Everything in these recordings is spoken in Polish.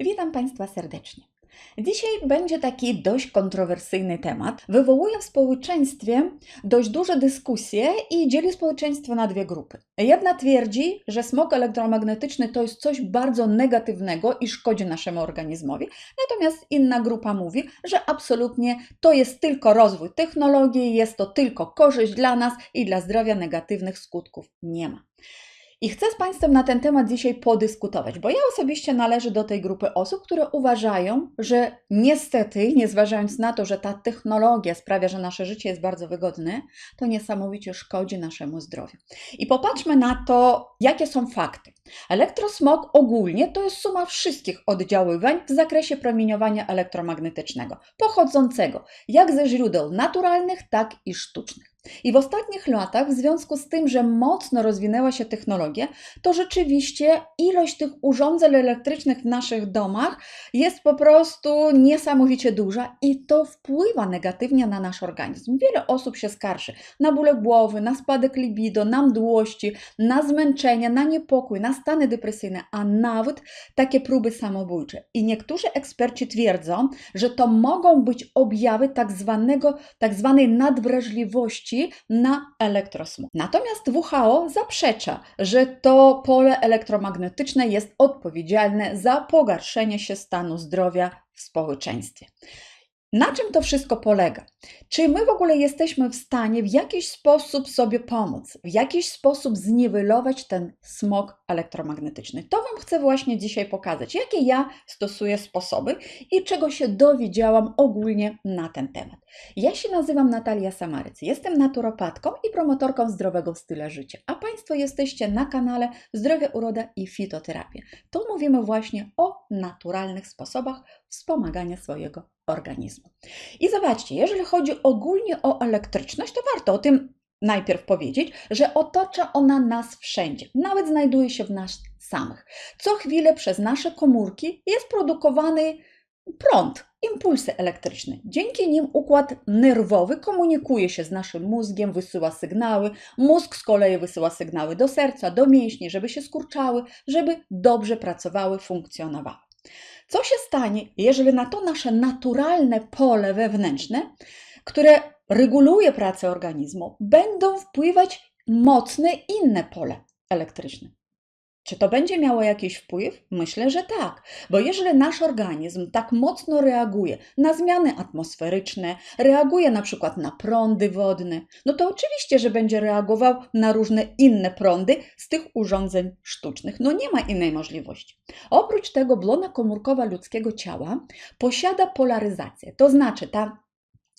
Witam Państwa serdecznie. Dzisiaj będzie taki dość kontrowersyjny temat. Wywołuje w społeczeństwie dość duże dyskusje i dzieli społeczeństwo na dwie grupy. Jedna twierdzi, że smog elektromagnetyczny to jest coś bardzo negatywnego i szkodzi naszemu organizmowi, natomiast inna grupa mówi, że absolutnie to jest tylko rozwój technologii, jest to tylko korzyść dla nas i dla zdrowia negatywnych skutków nie ma. I chcę z Państwem na ten temat dzisiaj podyskutować, bo ja osobiście należę do tej grupy osób, które uważają, że niestety, nie zważając na to, że ta technologia sprawia, że nasze życie jest bardzo wygodne, to niesamowicie szkodzi naszemu zdrowiu. I popatrzmy na to, jakie są fakty. Elektrosmog ogólnie to jest suma wszystkich oddziaływań w zakresie promieniowania elektromagnetycznego, pochodzącego jak ze źródeł naturalnych, tak i sztucznych. I w ostatnich latach, w związku z tym, że mocno rozwinęła się technologia, to rzeczywiście ilość tych urządzeń elektrycznych w naszych domach jest po prostu niesamowicie duża i to wpływa negatywnie na nasz organizm. Wiele osób się skarży na bóle głowy, na spadek libido, na mdłości, na zmęczenie, na niepokój, na stany depresyjne, a nawet takie próby samobójcze. I niektórzy eksperci twierdzą, że to mogą być objawy tak, zwanego, tak zwanej nadwrażliwości na elektrosmog. Natomiast WHO zaprzecza, że to pole elektromagnetyczne jest odpowiedzialne za pogarszenie się stanu zdrowia w społeczeństwie. Na czym to wszystko polega? Czy my w ogóle jesteśmy w stanie w jakiś sposób sobie pomóc, w jakiś sposób zniwelować ten smog elektromagnetyczny? To Wam chcę właśnie dzisiaj pokazać, jakie ja stosuję sposoby i czego się dowiedziałam ogólnie na ten temat. Ja się nazywam Natalia Samaryc, jestem naturopatką i promotorką zdrowego stylu życia, a Państwo jesteście na kanale Zdrowie, Uroda i Fitoterapia. Tu mówimy właśnie o naturalnych sposobach wspomagania swojego organizmu. I zobaczcie, jeżeli chodzi ogólnie o elektryczność, to warto o tym najpierw powiedzieć, że otacza ona nas wszędzie, nawet znajduje się w nas samych. Co chwilę przez nasze komórki jest produkowany prąd, impulsy elektryczne. Dzięki nim układ nerwowy komunikuje się z naszym mózgiem, wysyła sygnały. Mózg z kolei wysyła sygnały do serca, do mięśni, żeby się skurczały, żeby dobrze pracowały, funkcjonowały. Co się stanie, jeżeli na to nasze naturalne pole wewnętrzne, które reguluje pracę organizmu, będą wpływać mocne inne pole elektryczne? Czy to będzie miało jakiś wpływ? Myślę, że tak, bo jeżeli nasz organizm tak mocno reaguje na zmiany atmosferyczne, reaguje na przykład na prądy wodne, no to oczywiście, że będzie reagował na różne inne prądy z tych urządzeń sztucznych. No nie ma innej możliwości. Oprócz tego blona komórkowa ludzkiego ciała posiada polaryzację, to znaczy ta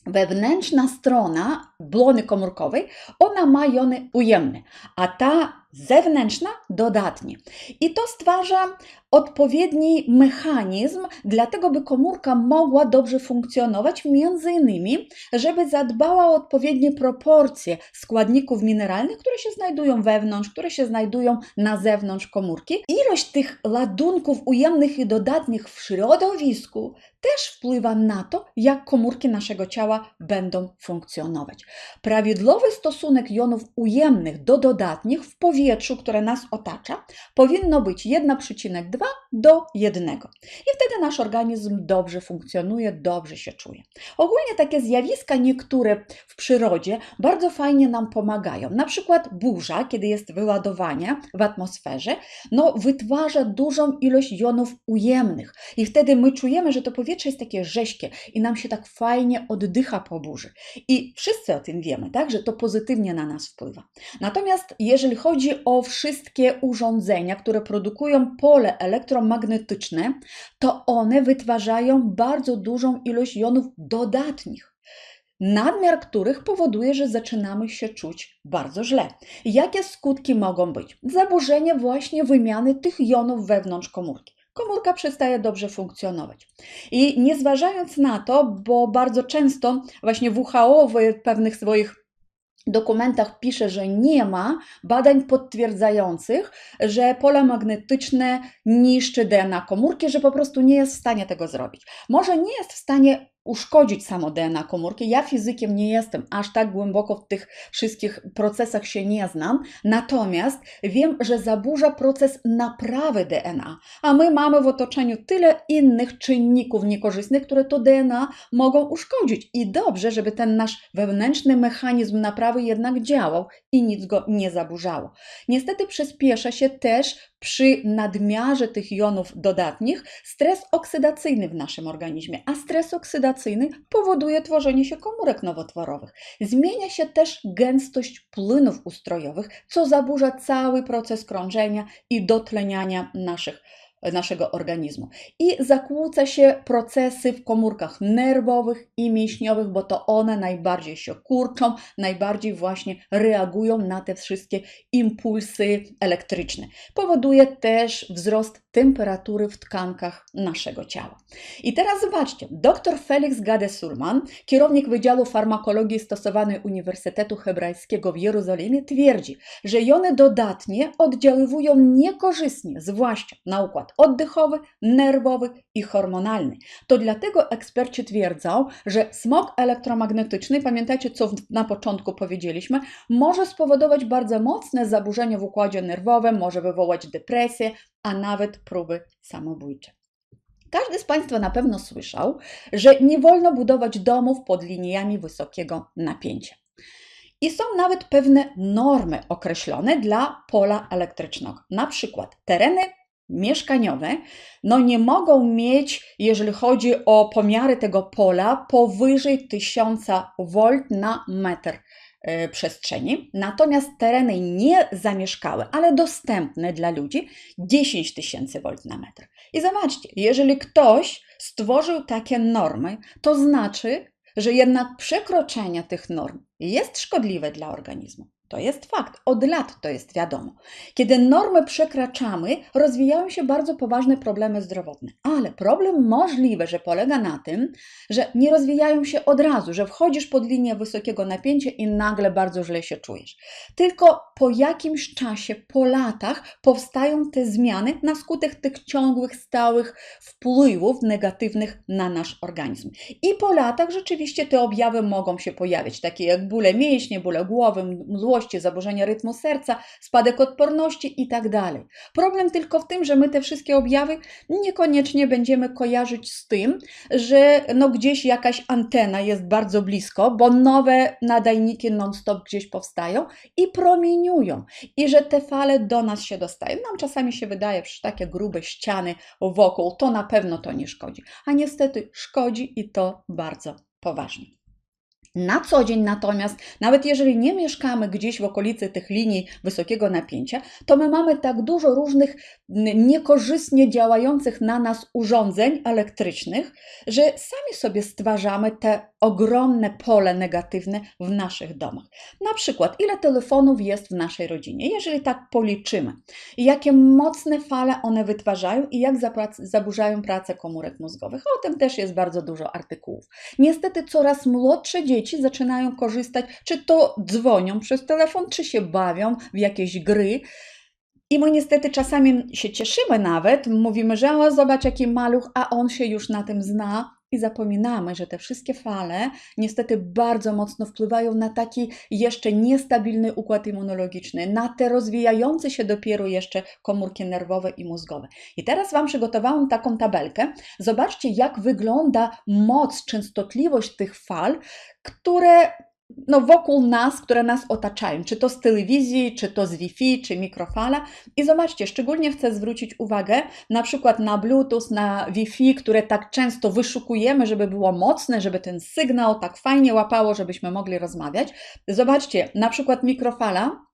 wewnętrzna strona blony komórkowej, ona ma jony ujemne, a ta zewnętrzna dodatnie. I to stwarza odpowiedni mechanizm, dlatego by komórka mogła dobrze funkcjonować, między innymi, żeby zadbała o odpowiednie proporcje składników mineralnych, które się znajdują wewnątrz, które się znajdują na zewnątrz komórki. Ilość tych ładunków ujemnych i dodatnich w środowisku też wpływa na to, jak komórki naszego ciała będą funkcjonować. Prawidłowy stosunek jonów ujemnych do dodatnich w powietrzu, które nas otacza, powinno być 1,2 do 1. I wtedy nasz organizm dobrze funkcjonuje, dobrze się czuje. Ogólnie takie zjawiska niektóre w przyrodzie bardzo fajnie nam pomagają. Na przykład burza, kiedy jest wyładowanie w atmosferze, no wytwarza dużą ilość jonów ujemnych i wtedy my czujemy, że to powietrze jest takie rześkie i nam się tak fajnie oddycha po burzy. I wszyscy o tym wiemy, tak, że to pozytywnie na nas wpływa. Natomiast jeżeli chodzi o wszystkie urządzenia, które produkują pole elektromagnetyczne, to one wytwarzają bardzo dużą ilość jonów dodatnich nadmiar których powoduje, że zaczynamy się czuć bardzo źle. Jakie skutki mogą być? Zaburzenie właśnie wymiany tych jonów wewnątrz komórki. Komórka przestaje dobrze funkcjonować. I nie zważając na to, bo bardzo często właśnie WHO w pewnych swoich dokumentach pisze, że nie ma badań potwierdzających, że pole magnetyczne niszczy DNA komórki, że po prostu nie jest w stanie tego zrobić. Może nie jest w stanie uszkodzić samo DNA komórki. Ja fizykiem nie jestem, aż tak głęboko w tych wszystkich procesach się nie znam, natomiast wiem, że zaburza proces naprawy DNA, a my mamy w otoczeniu tyle innych czynników niekorzystnych, które to DNA mogą uszkodzić. I dobrze, żeby ten nasz wewnętrzny mechanizm naprawy jednak działał i nic go nie zaburzało. Niestety przyspiesza się też przy nadmiarze tych jonów dodatnich stres oksydacyjny w naszym organizmie, a stres oksydacyjny powoduje tworzenie się komórek nowotworowych. Zmienia się też gęstość płynów ustrojowych, co zaburza cały proces krążenia i dotleniania naszych naszego organizmu. I zakłóca się procesy w komórkach nerwowych i mięśniowych, bo to one najbardziej się kurczą, najbardziej właśnie reagują na te wszystkie impulsy elektryczne. Powoduje też wzrost temperatury w tkankach naszego ciała. I teraz zobaczcie, dr Felix Gade-Sulman, kierownik Wydziału Farmakologii Stosowanej Uniwersytetu Hebrajskiego w Jerozolimie, twierdzi, że jony dodatnie oddziaływują niekorzystnie, zwłaszcza na układ oddechowy, nerwowy i hormonalny. To dlatego eksperci twierdzą, że smog elektromagnetyczny, pamiętajcie co na początku powiedzieliśmy, może spowodować bardzo mocne zaburzenia w układzie nerwowym, może wywołać depresję, a nawet próby samobójcze. Każdy z Państwa na pewno słyszał, że nie wolno budować domów pod liniami wysokiego napięcia. I są nawet pewne normy określone dla pola elektrycznego. Na przykład tereny mieszkaniowe no nie mogą mieć, jeżeli chodzi o pomiary tego pola, powyżej 1000 V na metr przestrzeni. Natomiast tereny niezamieszkałe, ale dostępne dla ludzi 10 tysięcy V na metr. I zobaczcie, jeżeli ktoś stworzył takie normy, to znaczy, że jednak przekroczenie tych norm jest szkodliwe dla organizmu. To jest fakt, od lat to jest wiadomo. Kiedy normy przekraczamy, rozwijają się bardzo poważne problemy zdrowotne. Ale problem możliwy, że polega na tym, że nie rozwijają się od razu, że wchodzisz pod linię wysokiego napięcia i nagle bardzo źle się czujesz. Tylko po jakimś czasie, po latach powstają te zmiany na skutek tych ciągłych, stałych wpływów negatywnych na nasz organizm. I po latach rzeczywiście te objawy mogą się pojawić, takie jak bóle mięśnie, bóle głowy, mdłości, złości, zaburzenia rytmu serca, spadek odporności itd. Tak Problem tylko w tym, że my te wszystkie objawy niekoniecznie będziemy kojarzyć z tym, że no gdzieś jakaś antena jest bardzo blisko, bo nowe nadajniki non-stop gdzieś powstają i promieniują i że te fale do nas się dostają. Nam czasami się wydaje, że takie grube ściany wokół, to na pewno to nie szkodzi, a niestety szkodzi i to bardzo poważnie. Na co dzień natomiast, nawet jeżeli nie mieszkamy gdzieś w okolicy tych linii wysokiego napięcia, to my mamy tak dużo różnych niekorzystnie działających na nas urządzeń elektrycznych, że sami sobie stwarzamy te ogromne pole negatywne w naszych domach. Na przykład, ile telefonów jest w naszej rodzinie, jeżeli tak policzymy, jakie mocne fale one wytwarzają i jak zaburzają pracę komórek mózgowych. O tym też jest bardzo dużo artykułów. Niestety coraz młodsze dzieci zaczynają korzystać, czy to dzwonią przez telefon, czy się bawią w jakieś gry. I my niestety czasami się cieszymy nawet, mówimy, że o, zobacz jaki maluch, a on się już na tym zna, i zapominamy, że te wszystkie fale niestety bardzo mocno wpływają na taki jeszcze niestabilny układ immunologiczny, na te rozwijające się dopiero jeszcze komórki nerwowe i mózgowe. I teraz Wam przygotowałam taką tabelkę. Zobaczcie, jak wygląda moc, częstotliwość tych fal, które no, wokół nas, które nas otaczają, czy to z telewizji, czy to z Wi-Fi, czy mikrofala. I zobaczcie, szczególnie chcę zwrócić uwagę na przykład na Bluetooth, na Wi-Fi, które tak często wyszukujemy, żeby było mocne, żeby ten sygnał tak fajnie łapało, żebyśmy mogli rozmawiać. Zobaczcie, na przykład mikrofala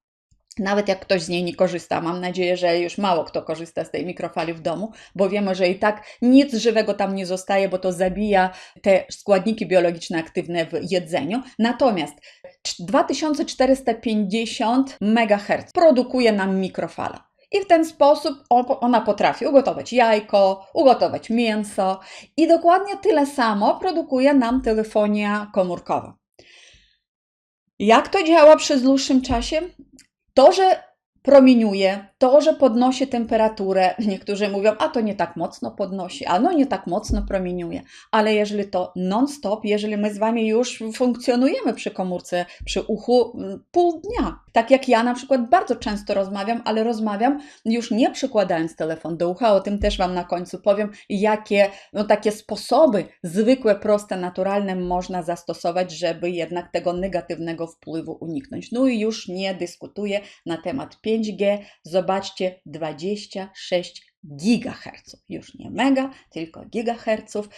nawet jak ktoś z niej nie korzysta, mam nadzieję, że już mało kto korzysta z tej mikrofali w domu, bo wiemy, że i tak nic żywego tam nie zostaje, bo to zabija te składniki biologiczne aktywne w jedzeniu. Natomiast 2450 MHz produkuje nam mikrofala. I w ten sposób ona potrafi ugotować jajko, ugotować mięso i dokładnie tyle samo produkuje nam telefonia komórkowa. Jak to działa przez dłuższym czasie? To, że promieniuje, to, że podnosi temperaturę, niektórzy mówią, a to nie tak mocno podnosi, a no nie tak mocno promieniuje, ale jeżeli to non-stop, jeżeli my z Wami już funkcjonujemy przy komórce, przy uchu mm, pół dnia, tak jak ja na przykład bardzo często rozmawiam, ale rozmawiam już nie przykładając telefon do ucha, o tym też Wam na końcu powiem, jakie no, takie sposoby zwykłe, proste, naturalne można zastosować, żeby jednak tego negatywnego wpływu uniknąć. No i już nie dyskutuję na temat 5G. Zobaczcie, 26 gigaherców. Już nie mega, tylko gigaherców.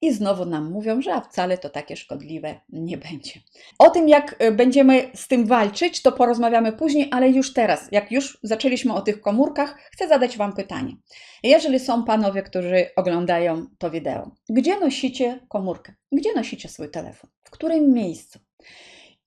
I znowu nam mówią, że wcale to takie szkodliwe nie będzie. O tym, jak e, będziemy z tym walczyć, to porozmawiamy później, ale już teraz, jak już zaczęliśmy o tych komórkach, chcę zadać Wam pytanie. Jeżeli są panowie, którzy oglądają to wideo, gdzie nosicie komórkę? Gdzie nosicie swój telefon? W którym miejscu?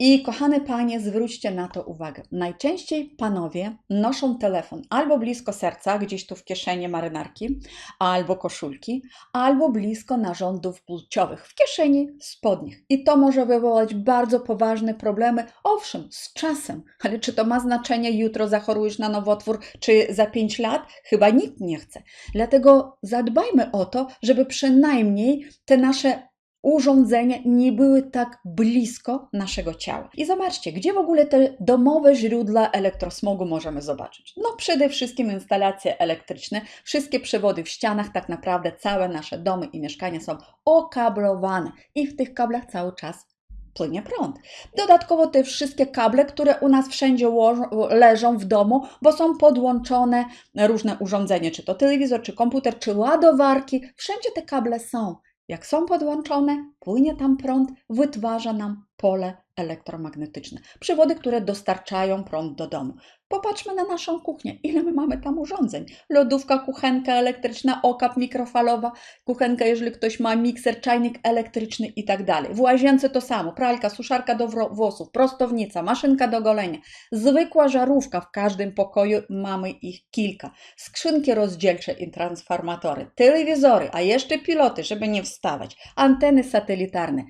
I kochane panie, zwróćcie na to uwagę. Najczęściej panowie noszą telefon albo blisko serca, gdzieś tu w kieszeni marynarki, albo koszulki, albo blisko narządów płciowych, w kieszeni spodnich. I to może wywołać bardzo poważne problemy. Owszem, z czasem, ale czy to ma znaczenie, jutro zachorujesz na nowotwór, czy za 5 lat? Chyba nikt nie chce. Dlatego zadbajmy o to, żeby przynajmniej te nasze urządzenia nie były tak blisko naszego ciała. I zobaczcie, gdzie w ogóle te domowe źródła elektrosmogu możemy zobaczyć? No przede wszystkim instalacje elektryczne, wszystkie przewody w ścianach, tak naprawdę całe nasze domy i mieszkania są okablowane i w tych kablach cały czas płynie prąd. Dodatkowo te wszystkie kable, które u nas wszędzie leżą w domu, bo są podłączone różne urządzenia, czy to telewizor, czy komputer, czy ładowarki, wszędzie te kable są. Jak są podłączone, płynie tam prąd, wytwarza nam pole elektromagnetyczne. Przewody, które dostarczają prąd do domu. Popatrzmy na naszą kuchnię. Ile my mamy tam urządzeń? Lodówka, kuchenka elektryczna, okap mikrofalowa, kuchenka, jeżeli ktoś ma mikser, czajnik elektryczny i tak dalej. W łazience to samo. Pralka, suszarka do włosów, prostownica, maszynka do golenia. Zwykła żarówka w każdym pokoju, mamy ich kilka. Skrzynki rozdzielcze i transformatory, telewizory, a jeszcze piloty, żeby nie wstawać, anteny satelitarne.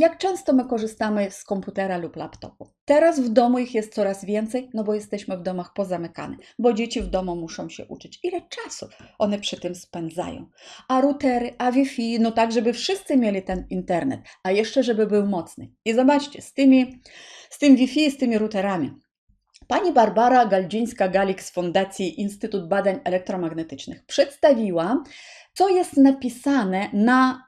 Jak często my korzystamy z komputera lub laptopu? Teraz w domu ich jest coraz więcej, no bo jesteśmy w domach pozamykane, bo dzieci w domu muszą się uczyć. Ile czasu one przy tym spędzają? A routery, a Wi-Fi, no tak, żeby wszyscy mieli ten internet, a jeszcze żeby był mocny. I zobaczcie, z, tymi, z tym Wi-Fi z tymi routerami. Pani Barbara Galdzińska-Galik z Fundacji Instytut Badań Elektromagnetycznych przedstawiła, co jest napisane na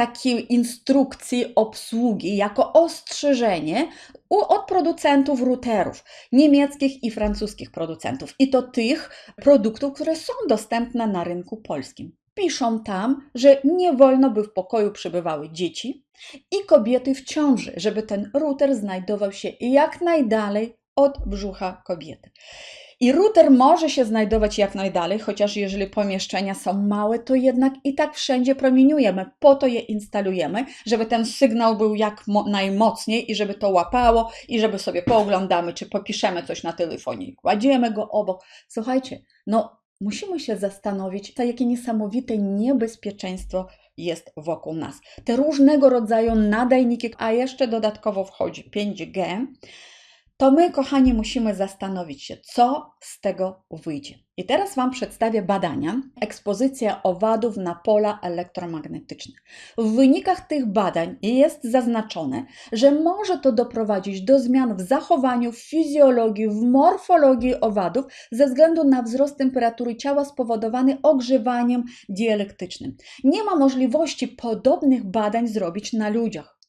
takiej instrukcji obsługi jako ostrzeżenie od producentów routerów, niemieckich i francuskich producentów, i to tych produktów, które są dostępne na rynku polskim. Piszą tam, że nie wolno, by w pokoju przebywały dzieci i kobiety w ciąży, żeby ten router znajdował się jak najdalej od brzucha kobiety. I router może się znajdować jak najdalej, chociaż jeżeli pomieszczenia są małe, to jednak i tak wszędzie promieniujemy. Po to je instalujemy, żeby ten sygnał był jak najmocniej i żeby to łapało i żeby sobie pooglądamy, czy popiszemy coś na telefonie i kładziemy go obok. Słuchajcie, no musimy się zastanowić, to jakie niesamowite niebezpieczeństwo jest wokół nas. Te różnego rodzaju nadajniki, a jeszcze dodatkowo wchodzi 5G to my, kochani, musimy zastanowić się, co z tego wyjdzie. I teraz Wam przedstawię badania, ekspozycja owadów na pola elektromagnetyczne. W wynikach tych badań jest zaznaczone, że może to doprowadzić do zmian w zachowaniu, w fizjologii, w morfologii owadów ze względu na wzrost temperatury ciała spowodowany ogrzewaniem dielektrycznym. Nie ma możliwości podobnych badań zrobić na ludziach.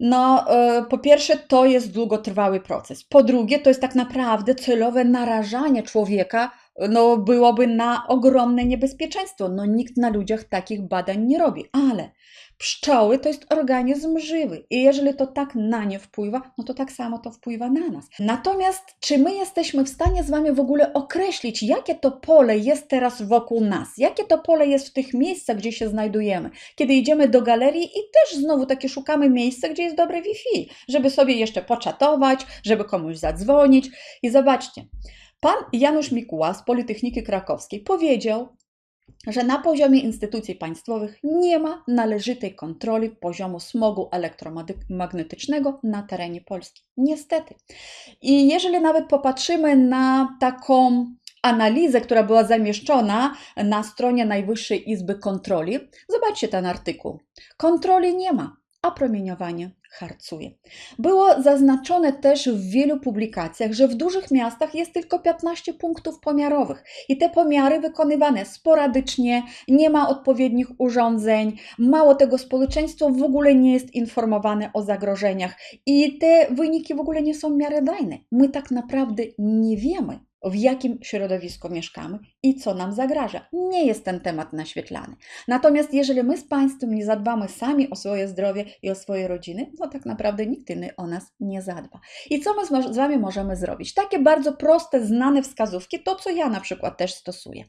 No, e, po pierwsze, to jest długotrwały proces. Po drugie, to jest tak naprawdę celowe narażanie człowieka, no, byłoby na ogromne niebezpieczeństwo. No, nikt na ludziach takich badań nie robi, ale Pszczoły to jest organizm żywy i jeżeli to tak na nie wpływa, no to tak samo to wpływa na nas. Natomiast czy my jesteśmy w stanie z Wami w ogóle określić, jakie to pole jest teraz wokół nas? Jakie to pole jest w tych miejscach, gdzie się znajdujemy? Kiedy idziemy do galerii i też znowu takie szukamy miejsca, gdzie jest dobre Wi-Fi, żeby sobie jeszcze poczatować, żeby komuś zadzwonić. I zobaczcie, Pan Janusz Mikuła z Politechniki Krakowskiej powiedział, że na poziomie instytucji państwowych nie ma należytej kontroli poziomu smogu elektromagnetycznego na terenie Polski. Niestety. I jeżeli nawet popatrzymy na taką analizę, która była zamieszczona na stronie Najwyższej Izby Kontroli. Zobaczcie ten artykuł. Kontroli nie ma, a promieniowanie harcuje. Było zaznaczone też w wielu publikacjach, że w dużych miastach jest tylko 15 punktów pomiarowych i te pomiary wykonywane sporadycznie, nie ma odpowiednich urządzeń, mało tego społeczeństwo w ogóle nie jest informowane o zagrożeniach i te wyniki w ogóle nie są miarodajne. My tak naprawdę nie wiemy, w jakim środowisku mieszkamy i co nam zagraża. Nie jest ten temat naświetlany. Natomiast jeżeli my z Państwem nie zadbamy sami o swoje zdrowie i o swoje rodziny, no tak naprawdę nikt inny o nas nie zadba. I co my z Wami możemy zrobić? Takie bardzo proste, znane wskazówki, to co ja na przykład też stosuję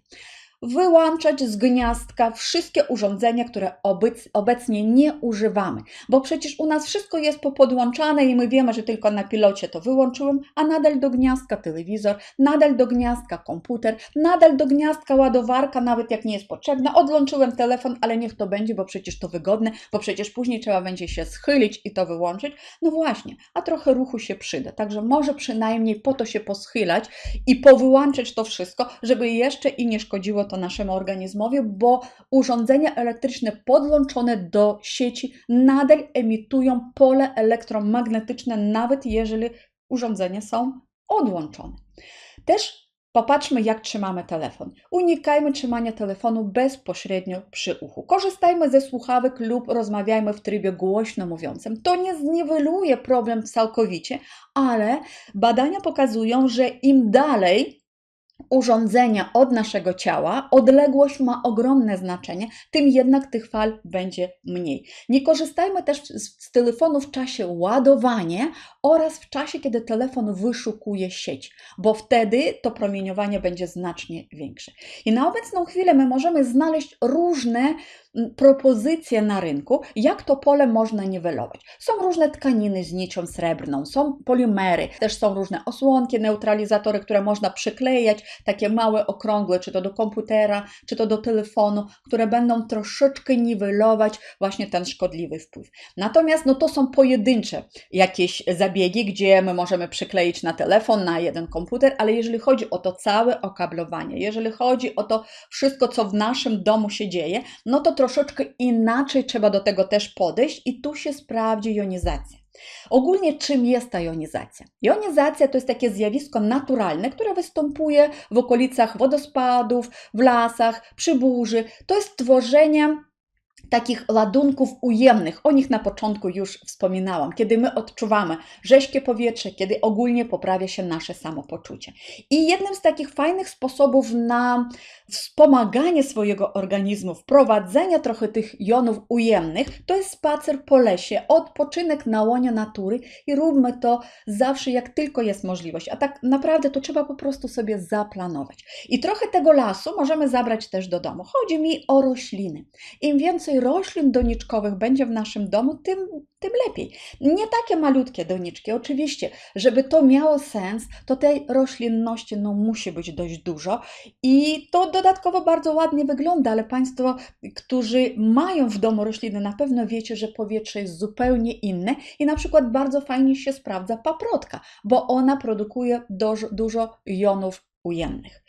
wyłączać z gniazdka wszystkie urządzenia, które obec, obecnie nie używamy, bo przecież u nas wszystko jest popodłączane i my wiemy, że tylko na pilocie to wyłączyłem, a nadal do gniazdka telewizor, nadal do gniazdka komputer, nadal do gniazdka ładowarka, nawet jak nie jest potrzebna, odłączyłem telefon, ale niech to będzie, bo przecież to wygodne, bo przecież później trzeba będzie się schylić i to wyłączyć. No właśnie, a trochę ruchu się przyda, także może przynajmniej po to się poschylać i powyłączyć to wszystko, żeby jeszcze i nie szkodziło to naszemu organizmowi, bo urządzenia elektryczne podłączone do sieci nadal emitują pole elektromagnetyczne, nawet jeżeli urządzenia są odłączone. Też Popatrzmy, jak trzymamy telefon. Unikajmy trzymania telefonu bezpośrednio przy uchu. Korzystajmy ze słuchawek lub rozmawiajmy w trybie głośno mówiącym. To nie zniweluje problem całkowicie, ale badania pokazują, że im dalej urządzenia od naszego ciała, odległość ma ogromne znaczenie, tym jednak tych fal będzie mniej. Nie korzystajmy też z, telefonu w czasie ładowania oraz w czasie, kiedy telefon wyszukuje sieć, bo wtedy to promieniowanie będzie znacznie większe. I na obecną chwilę my możemy znaleźć różne propozycje na rynku, jak to pole można niwelować. Są różne tkaniny z nicią srebrną, są polimery, też są różne osłonki, neutralizatory, które można przyklejać, takie małe, okrągłe, czy to do komputera, czy to do telefonu, które będą troszeczkę niwelować właśnie ten szkodliwy wpływ. Natomiast no, to są pojedyncze jakieś zabiegi, gdzie my możemy przykleić na telefon, na jeden komputer, ale jeżeli chodzi o to całe okablowanie, jeżeli chodzi o to wszystko, co w naszym domu się dzieje, no to troszeczkę inaczej trzeba do tego też podejść i tu się sprawdzi jonizacja. Ogólnie czym jest ta jonizacja? Jonizacja to jest takie zjawisko naturalne, które występuje w okolicach wodospadów, w lasach, przy burzy. To jest tworzenie takich ładunków ujemnych. O nich na początku już wspominałam, kiedy my odczuwamy rzeźkie powietrze, kiedy ogólnie poprawia się nasze samopoczucie. I jednym z takich fajnych sposobów na wspomaganie swojego organizmu, wprowadzenie trochę tych jonów ujemnych, to jest spacer po lesie, odpoczynek na łonie natury i róbmy to zawsze jak tylko jest możliwość. A tak naprawdę to trzeba po prostu sobie zaplanować. I trochę tego lasu możemy zabrać też do domu. Chodzi mi o rośliny. Im więcej roślin doniczkowych będzie w naszym domu, tym, tym lepiej. Nie takie malutkie doniczki, oczywiście, żeby to miało sens, to tej roślinności no, musi być dość dużo i to dodatkowo bardzo ładnie wygląda, ale Państwo, którzy mają w domu rośliny, na pewno wiecie, że powietrze jest zupełnie inne i na przykład bardzo fajnie się sprawdza paprotka, bo ona produkuje dużo, dużo jonów ujemnych.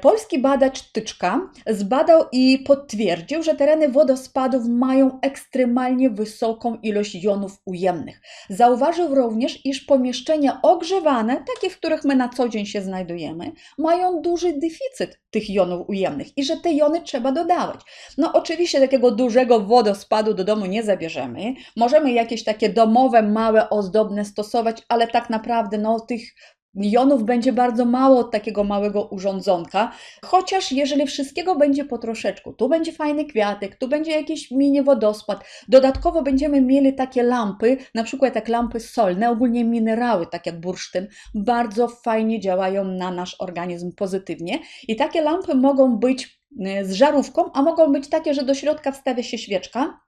Polski badacz Tyczka zbadał i potwierdził, że tereny wodospadów mają ekstremalnie wysoką ilość jonów ujemnych. Zauważył również, iż pomieszczenia ogrzewane, takie, w których my na co dzień się znajdujemy, mają duży deficyt tych jonów ujemnych i że te jony trzeba dodawać. No oczywiście takiego dużego wodospadu do domu nie zabierzemy. Możemy jakieś takie domowe, małe, ozdobne stosować, ale tak naprawdę no, tych Jonów będzie bardzo mało od takiego małego urządzonka, chociaż jeżeli wszystkiego będzie po troszeczku, tu będzie fajny kwiatek, tu będzie jakiś mini wodospad, dodatkowo będziemy mieli takie lampy, na przykład jak lampy solne, ogólnie minerały, tak jak bursztyn, bardzo fajnie działają na nasz organizm pozytywnie i takie lampy mogą być y, z żarówką, a mogą być takie, że do środka wstawia się świeczka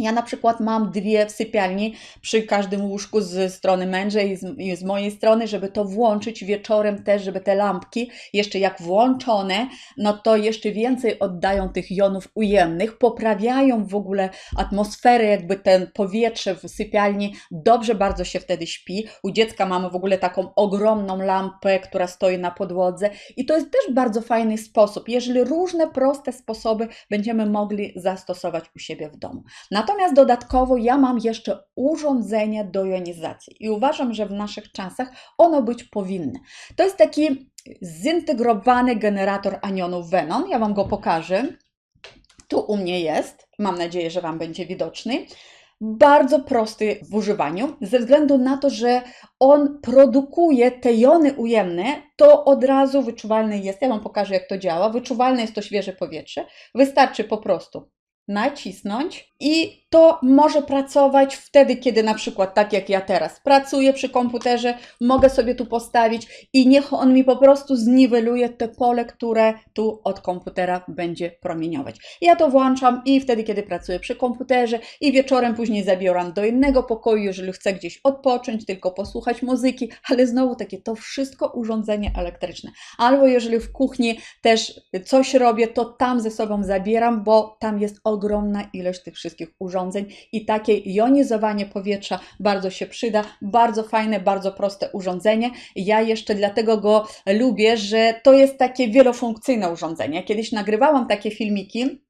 Ja na przykład mam dwie w sypialni przy każdym łóżku ze strony męża i z, i z mojej strony, żeby to włączyć wieczorem też, żeby te lampki jeszcze jak włączone, no to jeszcze więcej oddają tych jonów ujemnych, poprawiają w ogóle atmosferę, jakby ten powietrze w sypialni, dobrze bardzo się wtedy śpi. U dziecka mamy w ogóle taką ogromną lampę, która stoi na podłodze i to jest też bardzo fajny sposób, jeżeli różne proste sposoby będziemy mogli zastosować u siebie w domu. Natomiast dodatkowo ja mam jeszcze urządzenie do jonizacji i uważam, że w naszych czasach ono być powinno. To jest taki zintegrowany generator anionów Venon. Ja Wam go pokażę. Tu u mnie jest. Mam nadzieję, że Wam będzie widoczny. Bardzo prosty w używaniu, ze względu na to, że on produkuje te jony ujemne, to od razu wyczuwalne jest. Ja Wam pokażę, jak to działa. Wyczuwalne jest to świeże powietrze. Wystarczy po prostu nacisnąć i to może pracować wtedy, kiedy na przykład tak jak ja teraz pracuję przy komputerze, mogę sobie tu postawić i niech on mi po prostu zniweluje te pole, które tu od komputera będzie promieniować. Ja to włączam i wtedy, kiedy pracuję przy komputerze i wieczorem później zabieram do innego pokoju, jeżeli chcę gdzieś odpocząć, tylko posłuchać muzyki, ale znowu takie to wszystko urządzenie elektryczne. Albo jeżeli w kuchni też coś robię, to tam ze sobą zabieram, bo tam jest ogromna ilość tych wszystkich urządzeń i takie jonizowanie powietrza bardzo się przyda. Bardzo fajne, bardzo proste urządzenie. Ja jeszcze dlatego go lubię, że to jest takie wielofunkcyjne urządzenie. Kiedyś nagrywałam takie filmiki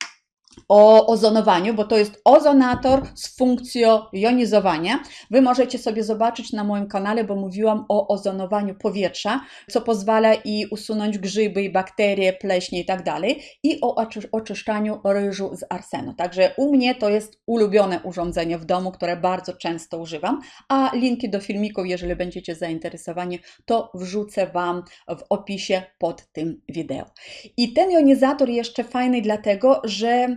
o ozonowaniu, bo to jest ozonator z funkcją jonizowania. Wy możecie sobie zobaczyć na moim kanale, bo mówiłam o ozonowaniu powietrza, co pozwala i usunąć grzyby, i bakterie, pleśnie i tak dalej, i o oczyszczaniu ryżu z arsenu. Także u mnie to jest ulubione urządzenie w domu, które bardzo często używam, a linki do filmików, jeżeli będziecie zainteresowani, to wrzucę Wam w opisie pod tym wideo. I ten jonizator jeszcze fajny dlatego, że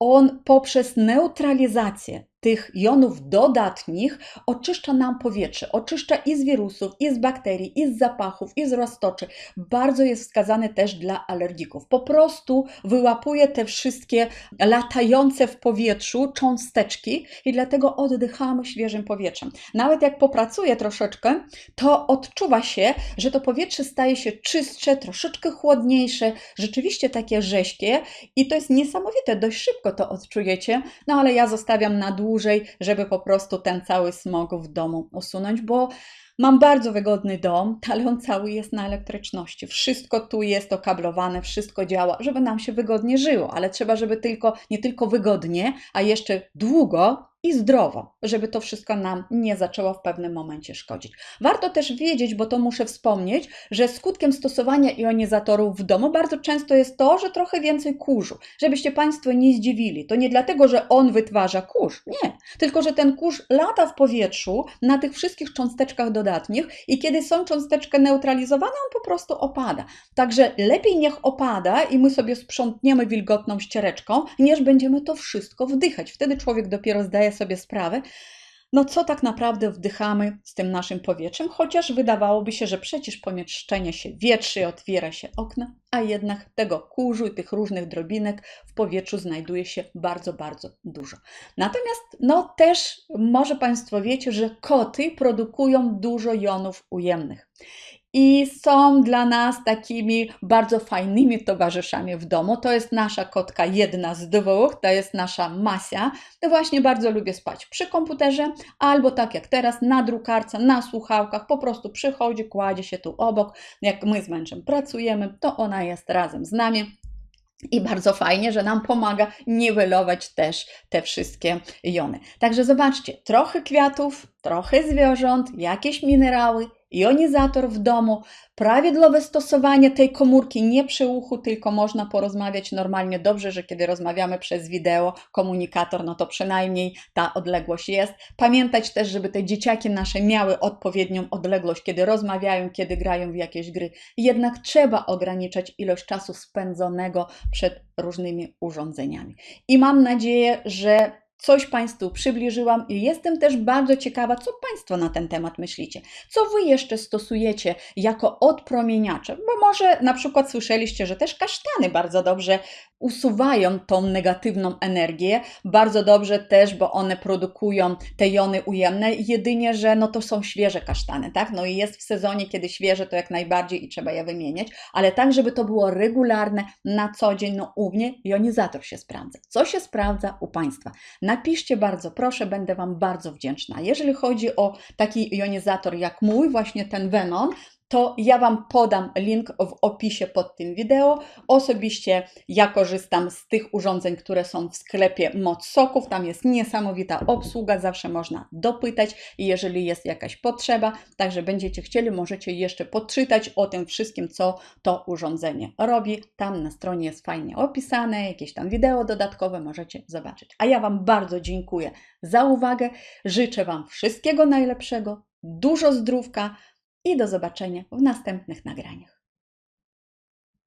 on poprzez neutralizację tych jonów dodatnich oczyszcza nam powietrze, oczyszcza i z wirusów, i z bakterii, i z zapachów, i z roztoczy. Bardzo jest wskazany też dla alergików. Po prostu wyłapuje te wszystkie latające w powietrzu cząsteczki i dlatego oddychamy świeżym powietrzem. Nawet jak popracuje troszeczkę, to odczuwa się, że to powietrze staje się czystsze, troszeczkę chłodniejsze, rzeczywiście takie rześkie i to jest niesamowite, dość szybko to odczujecie, no ale ja zostawiam na dłużej, żeby po prostu ten cały smog w domu usunąć, bo Mam bardzo wygodny dom, ale on cały jest na elektryczności. Wszystko tu jest okablowane, wszystko działa, żeby nam się wygodnie żyło, ale trzeba, żeby tylko nie tylko wygodnie, a jeszcze długo i zdrowo, żeby to wszystko nam nie zaczęło w pewnym momencie szkodzić. Warto też wiedzieć, bo to muszę wspomnieć, że skutkiem stosowania ionizatorów w domu bardzo często jest to, że trochę więcej kurzu. Żebyście Państwo nie zdziwili, to nie dlatego, że on wytwarza kurz, nie, tylko że ten kurz lata w powietrzu na tych wszystkich cząsteczkach dodatnich i kiedy są cząsteczki neutralizowane, on po prostu opada. Także lepiej niech opada i my sobie sprzątniemy wilgotną ściereczką, niż będziemy to wszystko wdychać. Wtedy człowiek dopiero zdaje sobie sprawę, no co tak naprawdę wdychamy z tym naszym powietrzem, chociaż wydawałoby się, że przecież pomieszczenie się wietrzy, otwiera się okna, a jednak tego kurzu i tych różnych drobinek w powietrzu znajduje się bardzo, bardzo dużo. Natomiast no też może Państwo wiecie, że koty produkują dużo jonów ujemnych i są dla nas takimi bardzo fajnymi towarzyszami w domu. To jest nasza kotka, jedna z dwóch, to jest nasza Masia. To właśnie bardzo lubię spać przy komputerze, albo tak jak teraz, na drukarce, na słuchawkach, po prostu przychodzi, kładzie się tu obok. Jak my z mężem pracujemy, to ona jest razem z nami. I bardzo fajnie, że nam pomaga niwelować też te wszystkie jony. Także zobaczcie, trochę kwiatów, trochę zwierząt, jakieś minerały, jonizator w domu, prawidłowe stosowanie tej komórki nie przy uchu, tylko można porozmawiać normalnie. Dobrze, że kiedy rozmawiamy przez wideo, komunikator, no to przynajmniej ta odległość jest. Pamiętać też, żeby te dzieciaki nasze miały odpowiednią odległość, kiedy rozmawiają, kiedy grają w jakieś gry. Jednak trzeba ograniczać ilość czasu spędzonego przed różnymi urządzeniami. I mam nadzieję, że coś Państwu przybliżyłam i jestem też bardzo ciekawa, co Państwo na ten temat myślicie. Co Wy jeszcze stosujecie jako odpromieniacze? Bo może na przykład słyszeliście, że też kasztany bardzo dobrze usuwają tą negatywną energię. Bardzo dobrze też, bo one produkują te jony ujemne, jedynie, że no to są świeże kasztany, tak? No i jest w sezonie, kiedy świeże, to jak najbardziej i trzeba je wymieniać, ale tak, żeby to było regularne, na co dzień, no u mnie jonizator się sprawdza. Co się sprawdza u Państwa? Napiszcie bardzo, proszę, będę Wam bardzo wdzięczna. Jeżeli chodzi o taki jonizator jak mój, właśnie ten Venon, to ja Wam podam link w opisie pod tym wideo. Osobiście ja korzystam z tych urządzeń, które są w sklepie Moc Soków. Tam jest niesamowita obsługa, zawsze można dopytać jeżeli jest jakaś potrzeba, także będziecie chcieli, możecie jeszcze poczytać o tym wszystkim, co to urządzenie robi. Tam na stronie jest fajnie opisane, jakieś tam wideo dodatkowe możecie zobaczyć. A ja Wam bardzo dziękuję za uwagę. Życzę Wam wszystkiego najlepszego, dużo zdrówka i do zobaczenia w następnych nagraniach.